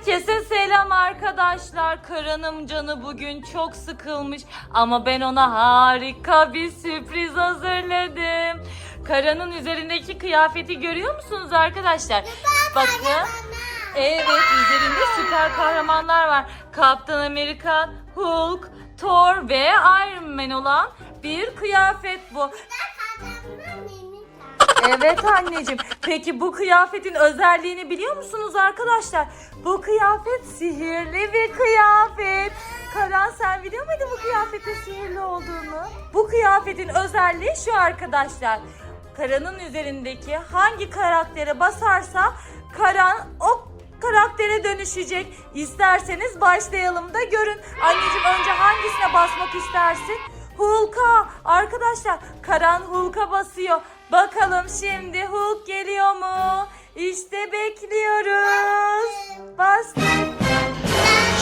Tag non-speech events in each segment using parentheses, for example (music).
Herkese selam arkadaşlar. Karan'ım canı bugün çok sıkılmış ama ben ona harika bir sürpriz hazırladım. Karan'ın üzerindeki kıyafeti görüyor musunuz arkadaşlar? Bakın. Evet üzerinde süper kahramanlar var. Kaptan Amerika, Hulk, Thor ve Iron Man olan bir kıyafet bu. Evet anneciğim. Peki bu kıyafetin özelliğini biliyor musunuz arkadaşlar? Bu kıyafet sihirli bir kıyafet. Karan sen biliyor muydun bu kıyafetin sihirli olduğunu? Bu kıyafetin özelliği şu arkadaşlar. Karan'ın üzerindeki hangi karaktere basarsa Karan o karaktere dönüşecek. İsterseniz başlayalım da görün. Anneciğim önce hangisine basmak istersin? Hulk'a. Arkadaşlar Karan Hulk'a basıyor. Bakalım şimdi Hulk geliyor mu? İşte bekliyoruz. Bastı.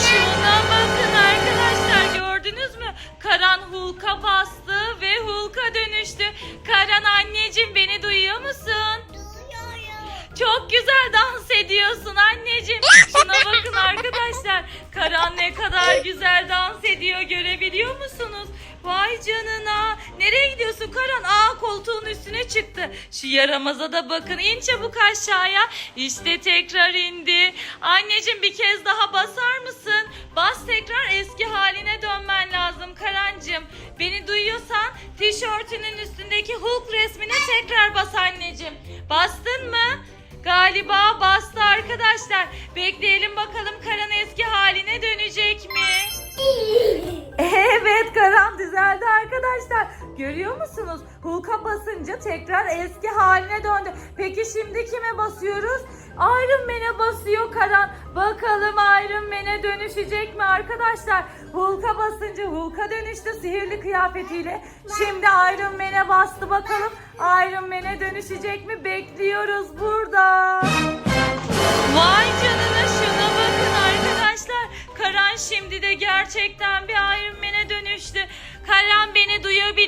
Şuna bakın arkadaşlar gördünüz mü? Karan Hulk'a bastı ve Hulk'a dönüştü. Karan anneciğim beni duyuyor musun? Çok güzel dans ediyorsun anneciğim. Şuna bakın arkadaşlar. Karan ne kadar güzel dans ediyor görebiliyor musunuz? Vay canına. Nereye gidiyorsun Karan? Aa koltuğun üstüne çıktı. Şu yaramaza da bakın. İn çabuk aşağıya. İşte tekrar indi. Anneciğim bir kez daha basar mısın? Bas tekrar eski haline dönmen lazım Karancığım. Beni duyuyorsan tişörtünün üstündeki Hulk resmine tekrar bas anneciğim. Bastın mı? Galiba bastı arkadaşlar. Bekleyelim bakalım Karan eski haline dönecek mi? (laughs) Evet Karan düzeldi arkadaşlar. Görüyor musunuz? Hulk'a basınca tekrar eski haline döndü. Peki şimdi kime basıyoruz? Iron Man'e basıyor Karan. Bakalım Iron Man'e dönüşecek mi arkadaşlar? Hulk'a basınca Hulk'a dönüştü sihirli kıyafetiyle. Şimdi Iron Man'e bastı bakalım. Iron Man'e dönüşecek mi? Bekliyoruz burada. Vay canına şuna bakın arkadaşlar. Karan şimdi de gerçekten bir Iron Man'e dönüştü. Karan beni duyabiliyor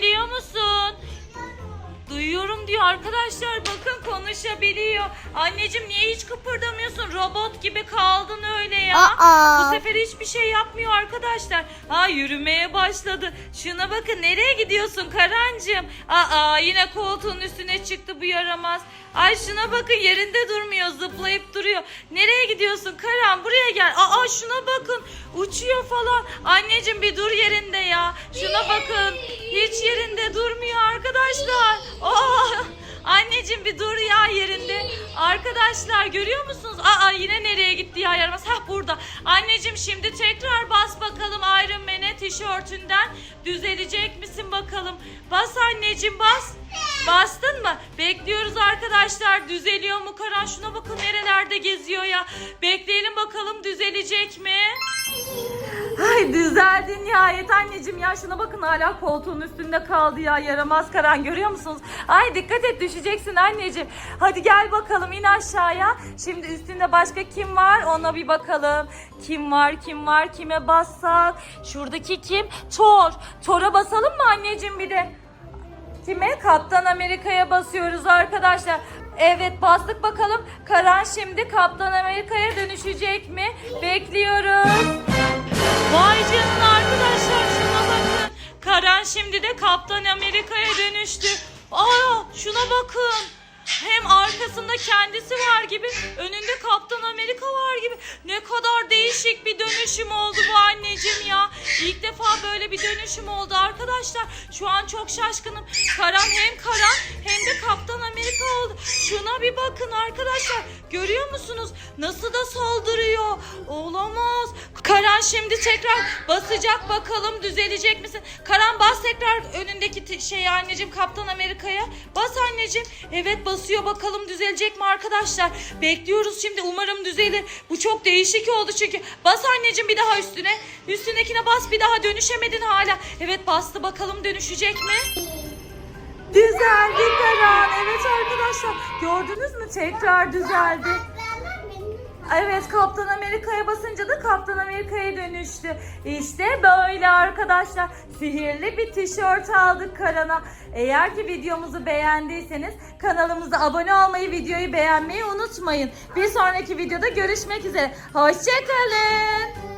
arkadaşlar bakın konuşabiliyor. Anneciğim niye hiç kıpırdamıyorsun? Robot gibi kaldın öyle ya. Aa. Bu sefer hiçbir şey yapmıyor arkadaşlar. Ha yürümeye başladı. Şuna bakın nereye gidiyorsun Karancığım? Aa yine koltuğun üstüne çıktı bu yaramaz. Ay şuna bakın yerinde durmuyor zıplayıp duruyor. Nereye gidiyorsun Karan buraya gel. Aa şuna bakın uçuyor falan. Anneciğim bir dur yerinde ya. Şuna bakın hiç yerinde durmuyor arkadaşlar. Aa anneciğim bir dur ya yerinde. Arkadaşlar görüyor musunuz? Aa yine nereye gitti ya yaramaz? Hah burada. Anneciğim şimdi tekrar bas bakalım Iron Man'e tişörtünden. Düzelecek misin bakalım? Bas anneciğim bas. Bastın mı? Bekliyoruz arkadaşlar. Düzeliyor mu Karan? Şuna bakın nerelerde geziyor ya. Bekleyelim bakalım düzelecek mi? Ay düzeldi nihayet anneciğim ya şuna bakın hala koltuğun üstünde kaldı ya yaramaz Karan görüyor musunuz? Ay dikkat et düşeceksin anneciğim. Hadi gel bakalım in aşağıya. Şimdi üstünde başka kim var ona bir bakalım. Kim var kim var kime bassak? Şuradaki kim? Thor. Thor'a basalım mı anneciğim bir de? Kime? Kaptan Amerika'ya basıyoruz arkadaşlar. Evet bastık bakalım. Karan şimdi Kaptan Amerika'ya dönüşecek mi? Bekliyoruz. Şimdi de Kaptan Amerika'ya dönüştü. Aa şuna bakın. Hem arkasında kendisi var gibi, önünde Kaptan Amerika var gibi. Ne kadar değişik bir dönüşüm oldu bu anneciğim ya. İlk defa böyle bir dönüşüm oldu arkadaşlar. Şu an çok şaşkınım. Karan hem Karan hem de Kaptan Amerika oldu. Şuna bir bakın arkadaşlar. Görüyor musunuz? Nasıl da saldırıyor. Olamaz. Karan şimdi tekrar basacak bakalım düzelecek misin? Karan bas tekrar önündeki şey anneciğim Kaptan Amerika'ya. Bas anneciğim. Evet basıyor bakalım düzelecek mi arkadaşlar? Bekliyoruz şimdi umarım düzelir. Bu çok değişik oldu çünkü. Bas anneciğim bir daha üstüne. Üstündekine bas bir daha dönüşemedin hala. Evet bastı bakalım dönüşecek mi? Düzeldi Karan. Evet arkadaşlar gördünüz mü tekrar düzeldi. Evet Kaptan Amerika'ya basınca da Kaptan Amerika'ya dönüştü. İşte böyle arkadaşlar. Sihirli bir tişört aldık Karan'a. Eğer ki videomuzu beğendiyseniz kanalımıza abone olmayı, videoyu beğenmeyi unutmayın. Bir sonraki videoda görüşmek üzere. Hoşçakalın.